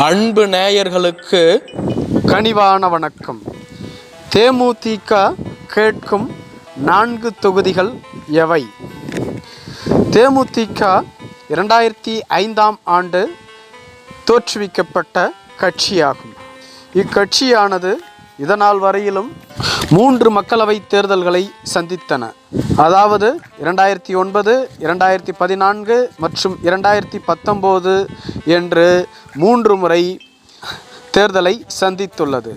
அன்பு நேயர்களுக்கு கனிவான வணக்கம். தேமுதிக கேட்கும் நான்கு தொகுதிகள் எவை? தேமுதிக இரண்டாயிரத்தி ஐந்தாம் ஆண்டு தோற்றுவிக்கப்பட்ட கட்சியாகும். இக்கட்சியானது இதனால் வரையிலும் மூன்று மக்களவை தேர்தல்களை சந்தித்தன. அதாவது இரண்டாயிரத்தி ஒன்பது இரண்டாயிரத்தி பதினான்கு மற்றும் இரண்டாயிரத்தி பத்தொம்போது என்று மூன்று முறை தேர்தலை சந்தித்துள்ளது.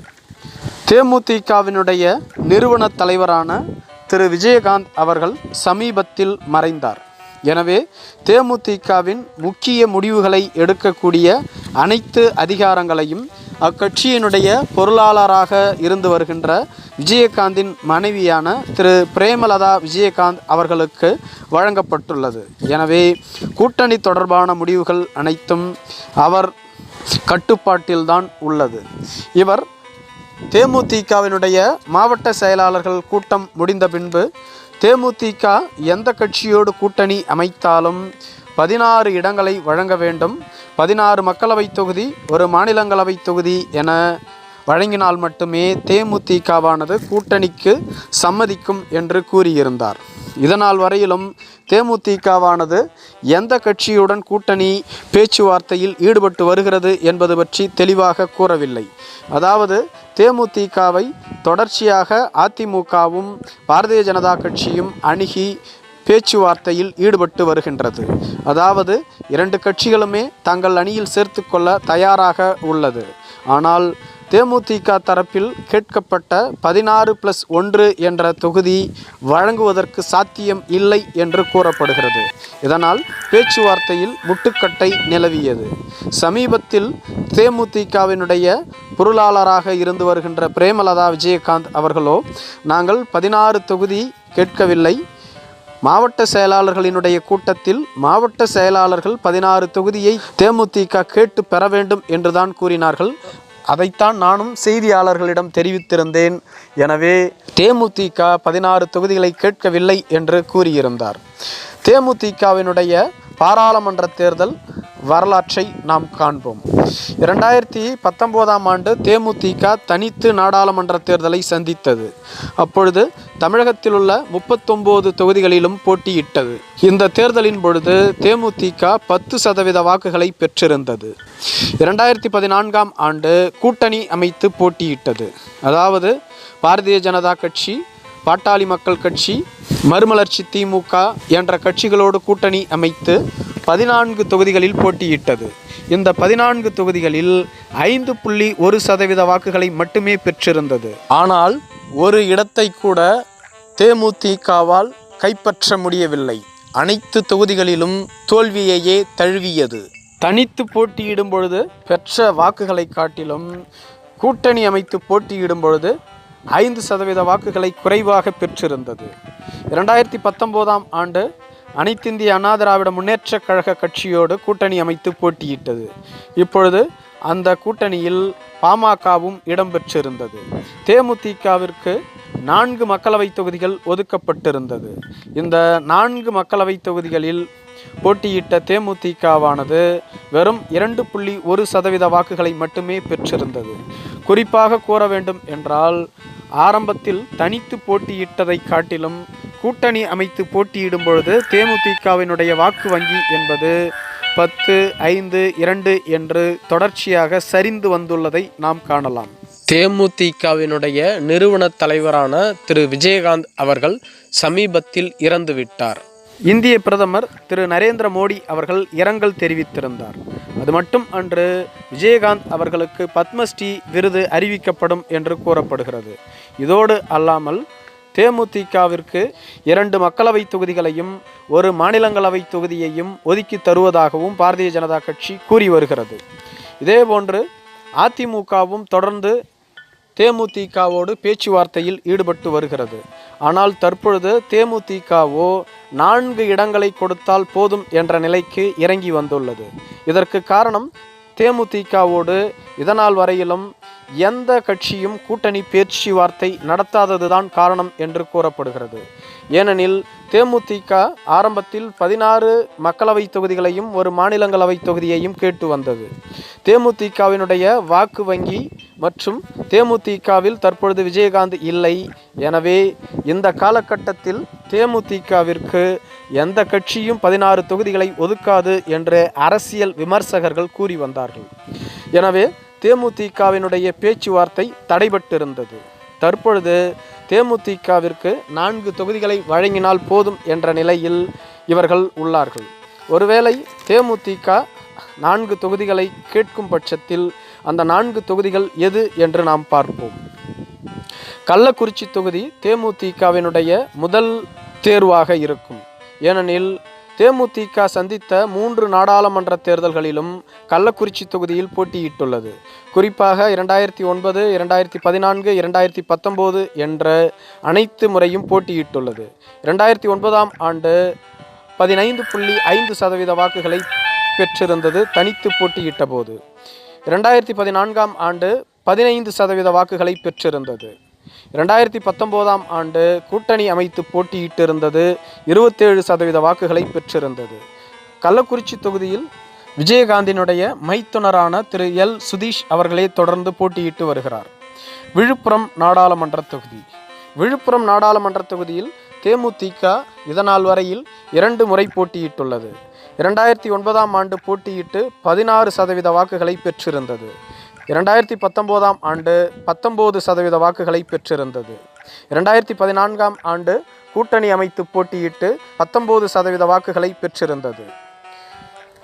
தேமுதிகவினுடைய நிறுவன தலைவரான திரு. விஜயகாந்த் அவர்கள் சமீபத்தில் மறைந்தார். எனவே தேமுதிகவின் முக்கிய முடிவுகளை எடுக்கக்கூடிய அனைத்து அதிகாரங்களையும் அக்கட்சியினுடைய பொருளாளராக இருந்து வருகின்ற விஜயகாந்தின் மனைவியான திரு பிரேமலதா விஜயகாந்த் அவர்களுக்கு வழங்கப்பட்டுள்ளது. எனவே கூட்டணி தொடர்பான முடிவுகள் அனைத்தும் அவர் கட்டுப்பாட்டில்தான் உள்ளது. இவர் தேமுதிகவினுடைய மாவட்ட செயலாளர்கள் கூட்டம் முடிந்த பின்பு தேமுதிக எந்த கட்சியோடு கூட்டணி அமைத்தாலும் பதினாறு இடங்களை வழங்க வேண்டும். பதினாறு மக்களவைத் தொகுதி ஒரு மாநிலங்களவைத் தொகுதி என வழங்கினால் மட்டுமே தேமுதிகவானது கூட்டணிக்கு சம்மதிக்கும் என்று கூறியிருந்தார். இதனால் வரையிலும் தேமுதிகவானது எந்த கட்சியுடன் கூட்டணி பேச்சுவார்த்தையில் ஈடுபட்டு வருகிறது என்பது பற்றி தெளிவாக கூறவில்லை. அதாவது தேமுதிகவை தொடர்ச்சியாக அதிமுகவும் பாரதிய ஜனதா கட்சியும் அணுகி பேச்சுவார்த்தையில் ஈடுபட்டு வருகின்றது. அதாவது இரண்டு கட்சிகளுமே தங்கள் அணியில் சேர்த்துக்கொள்ள தயாராக உள்ளது. ஆனால் தேமுதிக தரப்பில் கேட்கப்பட்ட பதினாறு பிளஸ் ஒன்று என்ற தொகுதி வழங்குவதற்கு சாத்தியம் இல்லை என்று கூறப்படுகிறது. இதனால் பேச்சுவார்த்தையில் முட்டுக்கட்டை நிலவியது. சமீபத்தில் தேமுதிகவினுடைய பொருளாளராக இருந்து வருகின்ற பிரேமலதா விஜயகாந்த் அவர்களோ நாங்கள் பதினாறு தொகுதி கேட்கவில்லை மாவட்ட செயலாளர்களினுடைய கூட்டத்தில் மாவட்ட செயலாளர்கள் பதினாறு தொகுதியை தேமுதிக கேட்டு பெற வேண்டும் என்றுதான் கூறினார்கள். அதைத்தான் நானும் செய்தியாளர்களிடம் தெரிவித்திருந்தேன். எனவே தேமுதிக பதினாறு தொகுதிகளை கேட்கவில்லை என்று கூறியிருந்தார். தேமுதிகவினுடைய பாராளுமன்ற தேர்தல் வரலாற்றை நாம் காண்போம். இரண்டாயிரத்தி பத்தொம்போதாம் ஆண்டு தேமுதிக தனித்து நாடாளுமன்ற தேர்தலை சந்தித்தது. அப்பொழுது தமிழகத்தில் உள்ள முப்பத்தொம்போது தொகுதிகளிலும் போட்டியிட்டது. இந்த தேர்தலின் பொழுது தேமுதிக பத்து சதவீத வாக்குகளை பெற்றிருந்தது. இரண்டாயிரத்தி பதினான்காம் ஆண்டு கூட்டணி அமைத்து போட்டியிட்டது. அதாவது பாரதிய ஜனதா கட்சி பாட்டாளி மக்கள் கட்சி மறுமலர்ச்சி திமுக என்ற கட்சிகளோடு கூட்டணி அமைத்து பதினான்கு தொகுதிகளில் போட்டியிட்டது. இந்த பதினான்கு தொகுதிகளில் ஐந்து புள்ளி ஒரு சதவீத வாக்குகளை மட்டுமே பெற்றிருந்தது. ஆனால் ஒரு இடத்தை கூட தேமுதிகவால் கைப்பற்ற முடியவில்லை. அனைத்து தொகுதிகளிலும் தோல்வியையே தழுவியது. தனித்து போட்டியிடும் பொழுது பெற்ற வாக்குகளை காட்டிலும் கூட்டணி அமைத்து போட்டியிடும் பொழுது ஐந்து சதவீத வாக்குகளை குறைவாக பெற்றிருந்தது. இரண்டாயிரத்தி பத்தொம்போதாம் ஆண்டு அனைத்திந்திய அண்ணா திராவிட முன்னேற்றக் கழக கட்சியோடு கூட்டணி அமைத்து போட்டியிட்டது. இப்பொழுது அந்த கூட்டணியில் பாமகவும் இடம்பெற்றிருந்தது தேமுதிகவிற்கு நான்கு மக்களவைத் தொகுதிகள் ஒதுக்கப்பட்டிருந்தது. இந்த நான்கு மக்களவைத் தொகுதிகளில் போட்டியிட்ட தேமுதிகவானது வெறும் இரண்டு புள்ளி ஒரு சதவீத வாக்குகளை மட்டுமே பெற்றிருந்தது. குறிப்பாக கூற வேண்டும் என்றால் ஆரம்பத்தில் தனித்து போட்டியிட்டதை காட்டிலும் கூட்டணி அமைத்து போட்டியிடும் பொழுது தேமுதிகவினுடைய வாக்கு வங்கி என்பது பத்து ஐந்து இரண்டு என்று தொடர்ச்சியாக சரிந்து வந்துள்ளதை நாம் காணலாம். தேமுதிகவினுடைய நிறுவன தலைவரான திரு. விஜயகாந்த் அவர்கள் சமீபத்தில் இறந்துவிட்டார். இந்திய பிரதமர் திரு நரேந்திர மோடி அவர்கள் இரங்கல் தெரிவித்திருந்தார். அது மட்டும் அன்று விஜயகாந்த் அவர்களுக்கு பத்மஸ்ரீ விருது அறிவிக்கப்படும் என்று கூறப்படுகிறது. இதோடு அல்லாமல் தேமுதிகவிற்கு இரண்டு மக்களவைத் தொகுதிகளையும் ஒரு மாநிலங்களவை தொகுதியையும் ஒதுக்கி தருவதாகவும் பாரதிய ஜனதா கட்சி கூறி வருகிறது. இதேபோன்று அதிமுகவும் தொடர்ந்து தேமுதிகவோடு பேச்சுவார்த்தையில் ஈடுபட்டு வருகிறது. ஆனால் தற்பொழுது தேமுதிகவோ நான்கு இடங்களை கொடுத்தால் போதும் என்ற நிலைக்கு இறங்கி வந்துள்ளது. இதற்கு காரணம் தேமுதிகவோடு இதனால் வரையிலும் எந்த கட்சியும் கூட்டணி பேச்சுவார்த்தை நடத்தாததுதான் காரணம் என்று கூறப்படுகிறது. ஏனெனில் தேமுதிக ஆரம்பத்தில் பதினாறு மக்களவை தொகுதிகளையும் ஒரு மாநிலங்களவை தொகுதியையும் கேட்டு வந்தது. தேமுதிகவினுடைய வாக்கு வங்கி மற்றும் தேமுதிகவில் தற்பொழுது விஜயகாந்த் இல்லை. எனவே இந்த காலகட்டத்தில் தேமுதிகவிற்கு எந்த கட்சியும் பதினாறு தொகுதிகளை ஒதுக்காது என்று அரசியல் விமர்சகர்கள் கூறி வந்தார்கள். எனவே தேமுதிகவினுடைய பேச்சுவார்த்தை தடைபட்டிருந்தது. தற்பொழுது தேமுதிகவிற்கு நான்கு தொகுதிகளை வழங்கினால் போதும் என்ற நிலையில் இவர்கள் உள்ளார்கள். ஒருவேளை தேமுதிக நான்கு தொகுதிகளை கேட்கும் பட்சத்தில் அந்த நான்கு தொகுதிகள் எது என்று நாம் பார்ப்போம். கள்ளக்குறிச்சி தொகுதி தேமுதிகவினுடைய முதல் தேர்வாக இருக்கும். ஏனெனில் தேமுதிக சந்தித்த மூன்று நாடாளுமன்ற தேர்தல்களிலும் கள்ளக்குறிச்சி தொகுதியில் போட்டியிட்டுள்ளது. குறிப்பாக இரண்டாயிரத்தி ஒன்பது இரண்டாயிரத்தி பதினான்கு இரண்டாயிரத்தி பத்தொம்போது என்ற அனைத்து முறையும் போட்டியிட்டுள்ளது. இரண்டாயிரத்தி ஒன்பதாம் ஆண்டு பதினைந்து புள்ளி ஐந்து சதவீத வாக்குகளை பெற்றிருந்தது தனித்து போட்டியிட்ட போது இரண்டாயிரத்தி பதினான்காம் ஆண்டு பதினைந்து சதவீத வாக்குகளை பெற்றிருந்தது. இரண்டாயிரத்தி பத்தொம்போதாம் ஆண்டு கூட்டணி அமைத்து போட்டியிட்டிருந்தது இருபத்தேழு சதவீத வாக்குகளை பெற்றிருந்தது. கள்ளக்குறிச்சி தொகுதியில் விஜயகாந்தினுடைய மைத்துனரான திரு. எல். சுதீஷ் அவர்களே தொடர்ந்து போட்டியிட்டு வருகிறார். விழுப்புரம் நாடாளுமன்ற தொகுதி. விழுப்புரம் நாடாளுமன்ற தொகுதியில் தேமுதிக இதனால் வரையில் இரண்டு முறை போட்டியிட்டுள்ளது. இரண்டாயிரத்தி ஒன்பதாம் ஆண்டு போட்டியிட்டு பதினாறு சதவீத வாக்குகளை பெற்றிருந்தது. இரண்டாயிரத்தி பத்தொம்போதாம் ஆண்டு பத்தொம்போது சதவீத வாக்குகளை பெற்றிருந்தது. இரண்டாயிரத்தி பதினான்காம் ஆண்டு கூட்டணி அமைத்து போட்டியிட்டு பத்தொம்போது சதவீத வாக்குகளை பெற்றிருந்தது.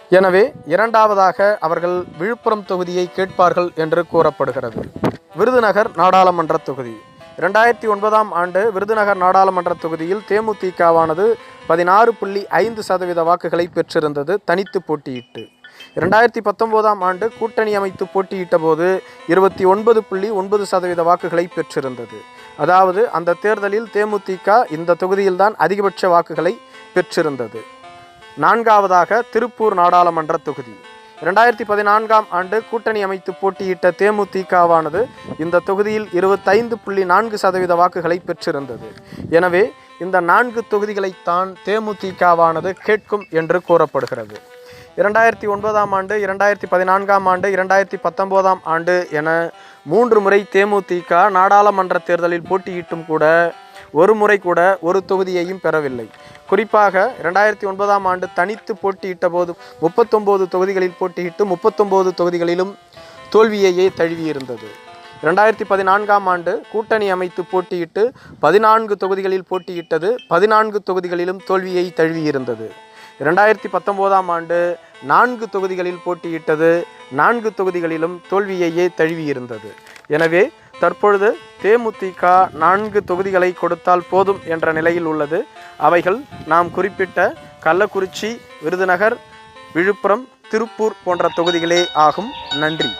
எனவே இரண்டாவதாக அவர்கள் விழுப்புரம் தொகுதியை கேட்பார்கள் என்று கூறப்படுகிறது. விருதுநகர் நாடாளுமன்ற தொகுதி. இரண்டாயிரத்தி ஒன்பதாம் ஆண்டு விருதுநகர் நாடாளுமன்ற தொகுதியில் தேமுதிகவானது பதினாறு புள்ளி ஐந்து சதவீத வாக்குகளை பெற்றிருந்தது தனித்து போட்டியிட்டு. இரண்டாயிரத்தி பத்தொன்பதாம் ஆண்டு கூட்டணி அமைத்து போட்டியிட்ட போது இருபத்தி ஒன்பது புள்ளி ஒன்பது சதவீத வாக்குகளை பெற்றிருந்தது. அதாவது அந்த தேர்தலில் தேமுதிக இந்த தொகுதியில்தான் அதிகபட்ச வாக்குகளை பெற்றிருந்தது. நான்காவதாக திருப்பூர் நாடாளுமன்ற தொகுதி. இரண்டாயிரத்தி பதினான்காம் ஆண்டு கூட்டணி அமைத்து போட்டியிட்ட தேமுதிகவானது இந்த தொகுதியில் இருபத்தைந்து புள்ளி நான்கு சதவீத வாக்குகளை பெற்றிருந்தது. எனவே இந்த நான்கு தொகுதிகளைத்தான் தேமுதிகவானது கேட்கும் என்று கூறப்படுகிறது. இரண்டாயிரத்தி ஒன்பதாம் ஆண்டு இரண்டாயிரத்தி பதினான்காம் ஆண்டு இரண்டாயிரத்தி பத்தொம்போதாம் ஆண்டு என மூன்று முறை தேமுதிக நாடாளுமன்ற தேர்தலில் போட்டியிட்டும் கூட ஒரு முறை கூட ஒரு தொகுதியையும் பெறவில்லை. குறிப்பாக இரண்டாயிரத்தி ஒன்பதாம் ஆண்டு தனித்து போட்டியிட்ட போது முப்பத்தொம்போது தொகுதிகளில் போட்டியிட்டு முப்பத்தொம்போது தொகுதிகளிலும் தோல்வியையே தழுவியிருந்தது. இரண்டாயிரத்தி பதினான்காம் ஆண்டு கூட்டணி அமைத்து போட்டியிட்டு பதினான்கு தொகுதிகளில் போட்டியிட்டது பதினான்கு தொகுதிகளிலும் தோல்வியை தழுவியிருந்தது. இரண்டாயிரத்தி பத்தொம்போதாம் ஆண்டு நான்கு தொகுதிகளில் போட்டியிட்டது. நான்கு தொகுதிகளிலும் தோல்வியையே தழுவியிருந்தது. எனவே தற்பொழுது தேமுதிக நான்கு தொகுதிகளை கொடுத்தால் போதும் என்ற நிலையில் உள்ளது. அவைகள் நாம் குறிப்பிட்ட கள்ளக்குறிச்சி விருதுநகர் விழுப்புரம் திருப்பூர் போன்ற தொகுதிகளே ஆகும். நன்றி.